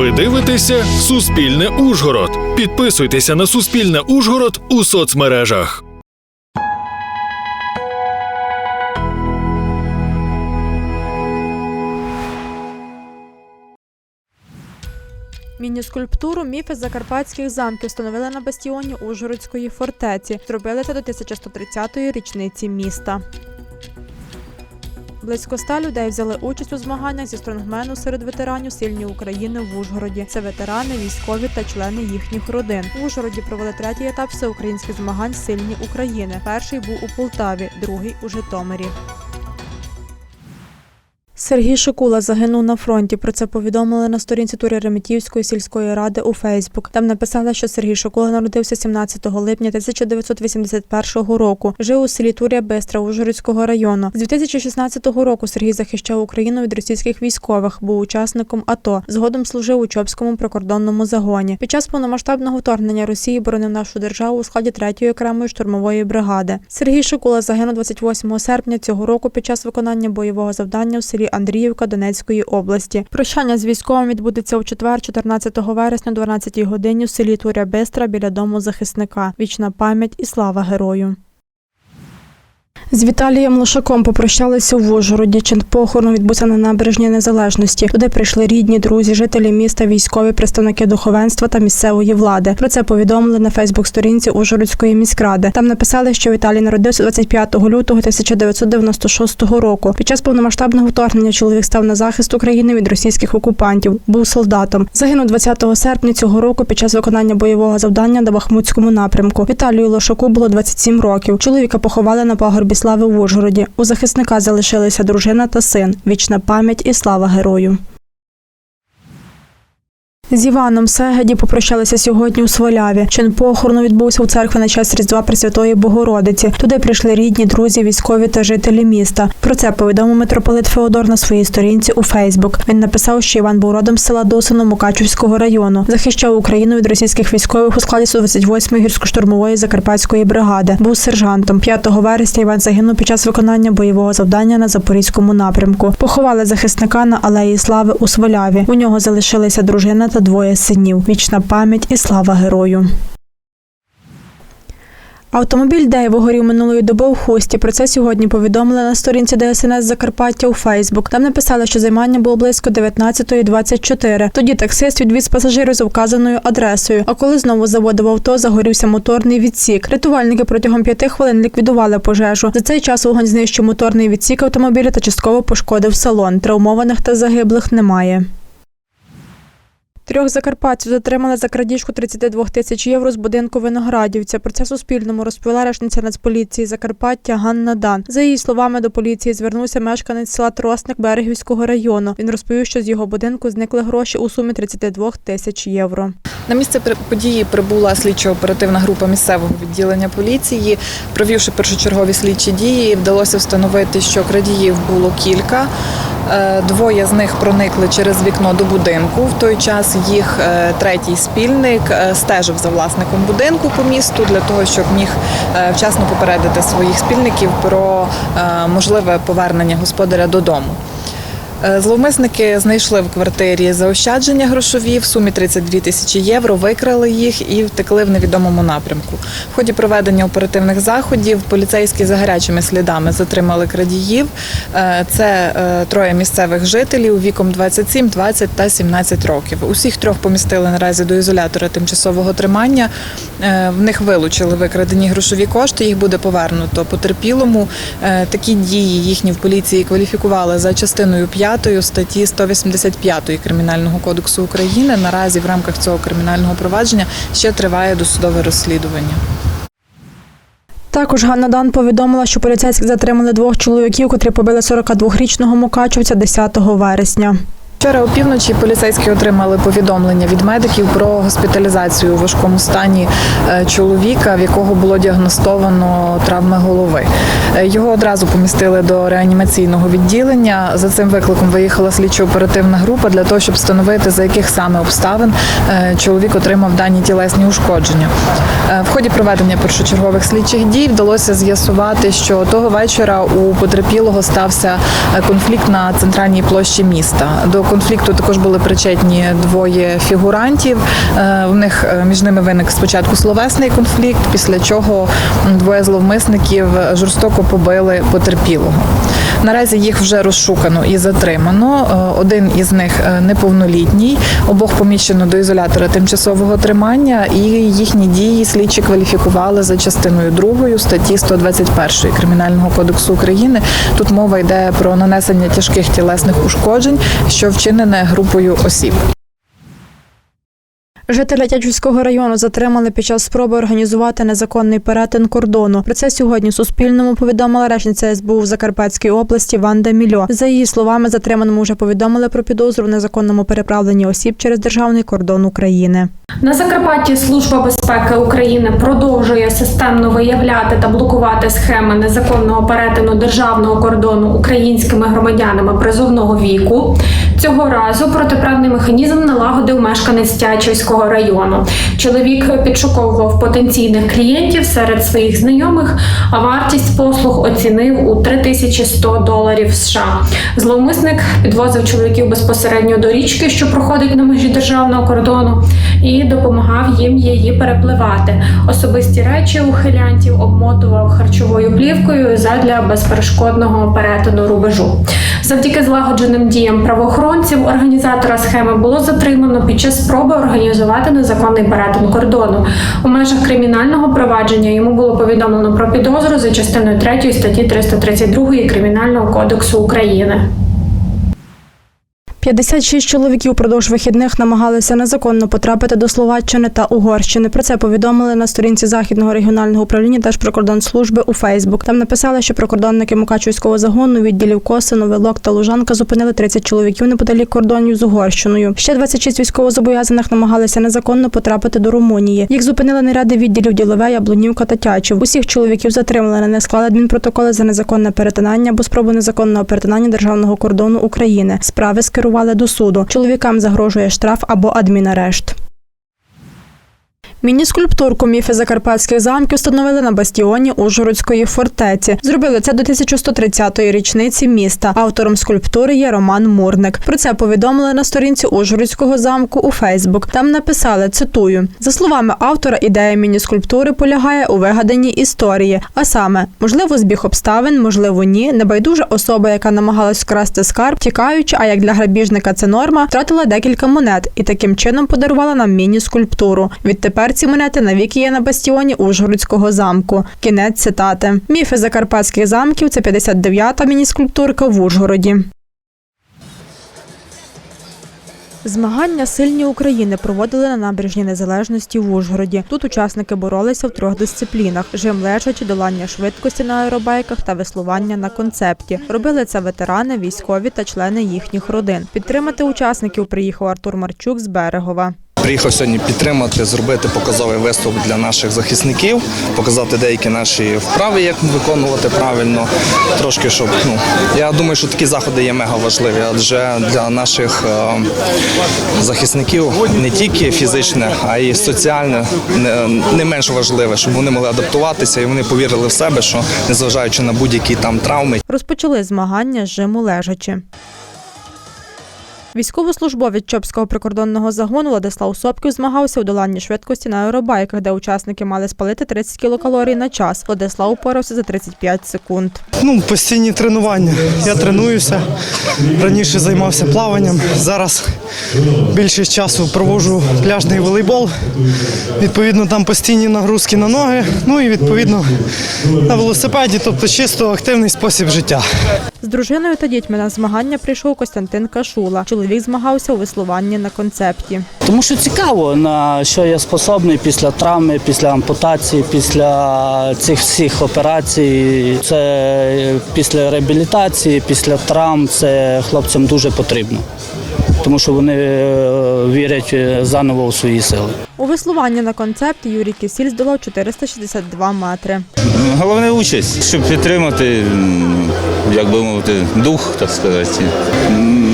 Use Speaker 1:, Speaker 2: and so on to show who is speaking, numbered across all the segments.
Speaker 1: Ви дивитеся Суспільне Ужгород. Підписуйтеся на Суспільне Ужгород у соцмережах.
Speaker 2: Міні-скульптуру міфи закарпатських замків встановили на бастіоні Ужгородської фортеці. Зробили це до 1130-ї річниці міста. Близько ста людей взяли участь у змаганнях зі стронгмену серед ветеранів сильні України в Ужгороді. Це ветерани, військові та члени їхніх родин. В Ужгороді провели третій етап всеукраїнських змагань Сильні України. Перший був у Полтаві, другий у Житомирі. Сергій Шикула загинув на фронті. Про це повідомили на сторінці Турі Реметівської сільської ради у Фейсбук. Там написали, що Сергій Шикула народився 17 липня 1981 року. Жив у селі Туря Бистра Ужгородського району. З 2016 року Сергій захищав Україну від російських військових, був учасником АТО. Згодом служив у Чопському прикордонному загоні. Під час повномасштабного вторгнення Росії боронив нашу державу у складі 3-ї окремої штурмової бригади. Сергій Шикула загинув 28 серпня цього року під час виконання бойового завдання в селі Андріївка Донецької області. Прощання з військовим відбудеться у четвер, 14 вересня, о 12 годині в селі Туря Бистра біля дому захисника. Вічна пам'ять і слава герою. З Віталієм Лошаком попрощалися в Ужгороді. Чин похорону відбувся на набережні Незалежності. Туди прийшли рідні, друзі, жителі міста, військові, представники духовенства та місцевої влади. Про це повідомили на Фейсбук-сторінці Ужгородської міськради. Там написали, що Віталій народився 25 лютого 1996 року. Під час повномасштабного вторгнення чоловік став на захист України від російських окупантів. Був солдатом. Загинув 20 серпня цього року під час виконання бойового завдання на Бахмутському напрямку. Віталію Лошаку було 27 років. Чоловіка поховали на пагорбі слави в Ужгороді. У захисника залишилися дружина та син. Вічна пам'ять і слава герою. З Іваном Сегеді попрощалися сьогодні у Сваляві. Чин похорону відбувся у церкві на час Різдва Пресвятої Богородиці. Туди прийшли рідні, друзі, військові та жителі міста. Про це повідомив митрополит Феодор на своїй сторінці у Фейсбук. Він написав, що Іван був родом з села Досино Мукачівського району. Захищав Україну від російських військових у складі 128-ї гірсько-штурмової закарпатської бригади. Був сержантом. 5 вересня Іван загинув під час виконання бойового завдання на запорізькому напрямку. Поховали захисника на алеї Слави у Сваляві. У нього залишилися дружина та двоє синів. Вічна пам'ять і слава герою. Автомобіль Дейво горів минулої доби у хусті. Про це сьогодні повідомили на сторінці ДСНС Закарпаття у Фейсбук. Там написали, що займання було близько 19.24. Тоді таксист відвіз пасажирів за вказаною адресою. А коли знову заводив авто, загорівся моторний відсік. Рятувальники протягом п'яти хвилин ліквідували пожежу. За цей час вогонь знищив моторний відсік автомобіля та частково пошкодив салон. Травмованих та загиблих немає. Трьох закарпатців затримали за крадіжку 32 тисяч євро з будинку виноградівця. Про це Суспільному розповіла речниця Нацполіції Закарпаття Ганна Дан. За її словами, до поліції звернувся мешканець села Тросник Берегівського району. Він розповів, що з його будинку зникли гроші у сумі 32 тисяч євро.
Speaker 3: На місце події прибула слідчо-оперативна група місцевого відділення поліції. Провівши першочергові слідчі дії, вдалося встановити, що крадіїв було кілька. Е, Двоє з них проникли через вікно до будинку. В той час їх е, третій спільник е, стежив за власником будинку по місту для того, щоб міг вчасно попередити своїх спільників про можливе повернення господаря додому. Е, Зловмисники знайшли в квартирі заощадження грошові в сумі 32 тисячі євро, викрали їх і втекли в невідомому напрямку. В ході проведення оперативних заходів поліцейські за гарячими слідами затримали крадіїв. Е, Це е, троє місцевих жителів віком 27, 20 та 17 років. Усіх трьох помістили наразі до ізолятора тимчасового тримання. В них вилучили викрадені грошові кошти. Їх буде повернуто потерпілому. Такі дії їхні в поліції кваліфікували за частиною 5 статті 185 Кримінального кодексу України. Наразі в рамках цього кримінального провадження ще триває досудове розслідування.
Speaker 2: Також Ганна Дан повідомила, що поліцейські затримали двох чоловіків, котрі побили 42-річного мукачівця 10 вересня.
Speaker 3: Вчора опівночі поліцейські отримали повідомлення від медиків про госпіталізацію у важкому стані е, чоловіка, в якого було діагностовано травми голови. Е, Його одразу помістили до реанімаційного відділення. За цим викликом виїхала слідчо-оперативна група для того, щоб встановити за яких саме обставин е, чоловік отримав дані тілесні ушкодження. В ході проведення першочергових слідчих дій вдалося з'ясувати, що того вечора у потерпілого стався конфлікт на центральній площі міста. До конфлікту також були причетні двоє фігурантів. Е, В них е, між ними виник спочатку словесний конфлікт, після чого двоє зловмисників жорстоко побили потерпілого. Наразі їх вже розшукано і затримано. Е, Один із них неповнолітній, обох поміщено до ізолятора тимчасового тримання, і їхні дії слідчі кваліфікували за частиною 2 статті 121 Кримінального кодексу України. Тут мова йде про нанесення тяжких тілесних ушкоджень, що вчинене групою осіб.
Speaker 2: Жителя Тячівського району затримали під час спроби організувати незаконний перетин кордону. Про це сьогодні Суспільному повідомила речниця СБУ в Закарпатській області Ванда Мільо. За її словами, затриманому вже повідомили про підозру в незаконному переправленні осіб через державний кордон України.
Speaker 4: На Закарпатті Служба безпеки України продовжує системно виявляти та блокувати схеми незаконного перетину державного кордону українськими громадянами призовного віку. Цього разу протиправний механізм налагодив мешканець Тячівського району. Чоловік підшуковував потенційних клієнтів серед своїх знайомих, а вартість послуг оцінив у 3100 доларів США. Зловмисник підвозив чоловіків безпосередньо до річки, що проходить на межі державного кордону, і допомагав їм її перепливати. Особисті речі ухилянтів обмотував харчовою плівкою задля безперешкодного перетину рубежу. Завдяки злагодженим діям правоохоронців організатора схеми було затримано під час спроби організувати незаконний перетин кордону. У межах кримінального провадження йому було повідомлено про підозру за частиною 3 статті 332 Кримінального кодексу України.
Speaker 2: 56 чоловіків продовж вихідних намагалися незаконно потрапити до Словаччини та Угорщини. Про це повідомили на сторінці західного регіонального управління Держприкордонслужби у Фейсбук. Там написали, що прикордонники Мукачівського загону відділів Коси, Новилок та Лужанка зупинили 30 чоловіків неподалік кордонів з Угорщиною. Ще 26 військовозобов'язаних намагалися незаконно потрапити до Румунії. Їх зупинили наряди відділів Ділове, Яблунівка та Тячів. Усіх чоловіків затримали, не склали адмінпротоколи за незаконне перетинання або спробу незаконного перетинання державного кордону України. Справи скерували до суду. Чоловікам загрожує штраф або адмінарешт. Міні-скульптурку міфи закарпатських замків встановили на бастіоні Ужгородської фортеці. Зробили це до 1130-ї річниці міста. Автором скульптури є Роман Мурник. Про це повідомили на сторінці Ужгородського замку у Фейсбук. Там написали цитую: за словами автора, ідея міні-скульптури полягає у вигаданій історії. А саме, можливо, збіг обставин, можливо, ні. Небайдужа особа, яка намагалась вкрасти скарб, тікаючи, а як для грабіжника це норма, втратила декілька монет і таким чином подарувала нам міні-скульптуру. Відтепер ці монети навіки є на бастіоні Ужгородського замку. Кінець цитати. Міфи закарпатських замків це 59-та міні-скульптурка в Ужгороді. Змагання сильні України проводили на набережні незалежності в Ужгороді. Тут учасники боролися в трьох дисциплінах: жим лежачі, долання швидкості на аеробайках та веслування на концепті. Робили це ветерани, військові та члени їхніх родин. Підтримати учасників приїхав Артур Марчук з Берегова.
Speaker 5: Приїхав сьогодні підтримати, зробити показовий виступ для наших захисників, показати деякі наші вправи, як виконувати правильно. Трошки щоб ну я думаю, що такі заходи є мега важливі, адже для наших е, захисників не тільки фізичне, а й соціальне не, не менш важливе, щоб вони могли адаптуватися і вони повірили в себе, що незважаючи на будь-які там травми,
Speaker 2: Розпочали змагання жиму лежачі. Військовослужбовець Чопського прикордонного загону Владислав Сопків змагався у доланні швидкості на аеробайках, де учасники мали спалити 30 кілокалорій на час. Владислав упорався за 35 секунд.
Speaker 6: Ну, постійні тренування. Я тренуюся. Раніше займався плаванням. Зараз більшість часу проводжу пляжний волейбол. Відповідно, там постійні нагрузки на ноги. Ну і відповідно на велосипеді, тобто чисто активний спосіб життя.
Speaker 2: З дружиною та дітьми на змагання прийшов Костянтин Кашула. Чоловік змагався у веслуванні на концепті.
Speaker 7: Тому що цікаво, на що я способний після травми, після ампутації, після цих всіх операцій. Це після реабілітації, після травм це хлопцям дуже потрібно. Тому що вони е, вірять е, заново у свої сили.
Speaker 2: У веслуванні на концепті Юрій Кисіль здолав 462 метри.
Speaker 8: Головне участь, щоб підтримати, як би мовити, дух, так сказати.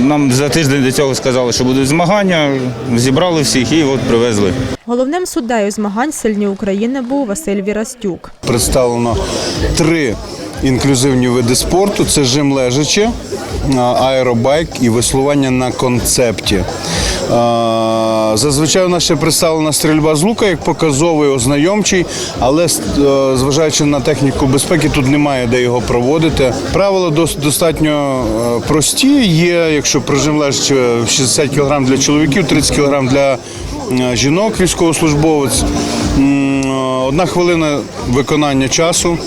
Speaker 8: Нам за тиждень до цього сказали, що будуть змагання, зібрали всіх і от привезли.
Speaker 2: Головним суддею змагань сильні України був Василь Вірастюк.
Speaker 9: Представлено три інклюзивні види спорту: це жим лежачі, а, аеробайк і веслування на концепті. Зазвичай у нас ще представлена стрільба з лука як показовий, ознайомчий, але е, зважаючи на техніку безпеки, тут немає де його проводити. Правила достатньо е, прості. Є, якщо прижим лежачи 60 кг для чоловіків, 30 кг для е, жінок, військовослужбовець. Одна хвилина виконання часу.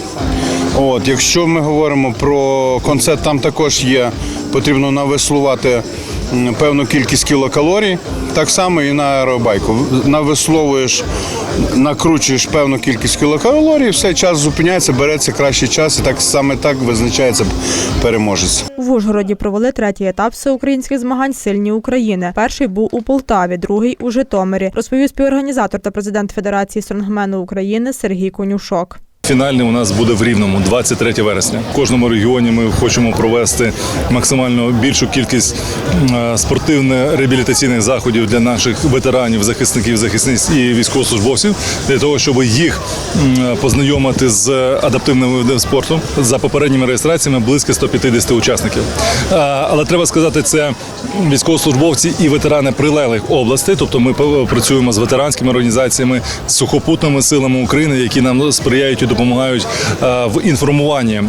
Speaker 9: От, якщо ми говоримо про концерт, там також є потрібно навеслувати певну кількість кілокалорій. Так само і на аеробайку. Навесловуєш, накручуєш певну кількість кілокалорій, все час зупиняється, береться кращий час, і так саме так визначається переможець.
Speaker 2: В Ужгороді провели третій етап всеукраїнських змагань Сильні України. Перший був у Полтаві, другий у Житомирі. Розповів співорганізатор та президент Федерації стронгмену України Сергій Конюшок.
Speaker 10: Фінальний у нас буде в Рівному 23 вересня. В кожному регіоні ми хочемо провести максимально більшу кількість е, спортивно-реабілітаційних заходів для наших ветеранів, захисників, захисниць і військовослужбовців для того, щоб їх познайомити з адаптивним видом спорту. За попередніми реєстраціями близько 150 учасників. Е, Але треба сказати, це військовослужбовці і ветерани прилеглих областей. Тобто ми працюємо з ветеранськими організаціями, з сухопутними силами України, які нам сприяють і допомагають е, в інформуванні.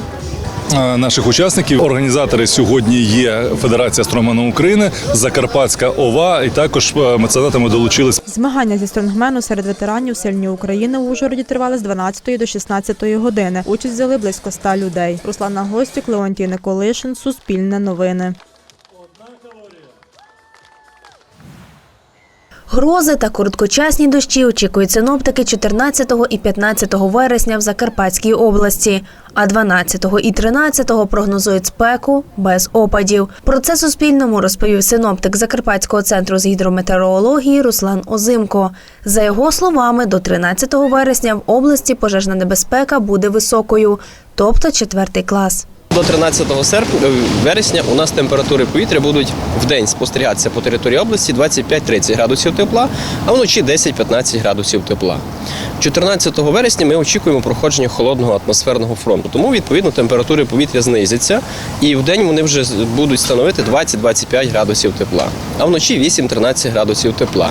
Speaker 10: е, Наших учасників організатори сьогодні є Федерація стромену України, Закарпатська ОВА, і також е, меценатами долучились
Speaker 2: Змагання зі стронгмену серед ветеранів Сильні України в Ужгороді тривали з 12 до 16 години. Участь взяли близько 100 людей. Руслана Гостюк, Леонтій Николишин, Суспільне новини.
Speaker 11: Грози та короткочасні дощі очікують синоптики 14 і 15 вересня в Закарпатській області, а 12 і 13 прогнозують спеку без опадів. Про це Суспільному розповів синоптик Закарпатського центру з гідрометеорології Руслан Озимко. За його словами, до 13 вересня в області пожежна небезпека буде високою, тобто четвертий клас.
Speaker 12: До 13 серпня, е, вересня у нас температури повітря будуть в день спостерігатися по території області 25-30 градусів тепла, а вночі 10-15 градусів тепла. 14 вересня ми очікуємо проходження холодного атмосферного фронту, тому відповідно температури повітря знизяться, і в день вони вже будуть становити 20-25 градусів тепла, а вночі 8-13 градусів тепла.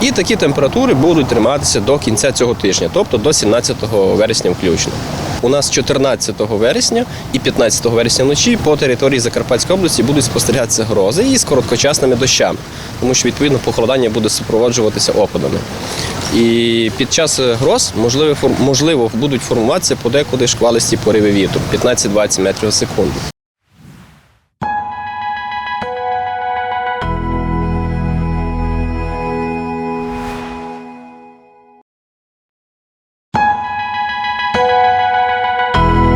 Speaker 12: І такі температури будуть триматися до кінця цього тижня, тобто до 17 вересня включно. У нас 14 вересня і 15 вересня вночі по території Закарпатської області будуть спостерігатися грози і з короткочасними дощами, тому що відповідно похолодання буде супроводжуватися опадами. І під час гроз можливо, можливо будуть формуватися подекуди шквалисті пориви вітру 15-20 метрів за секунду.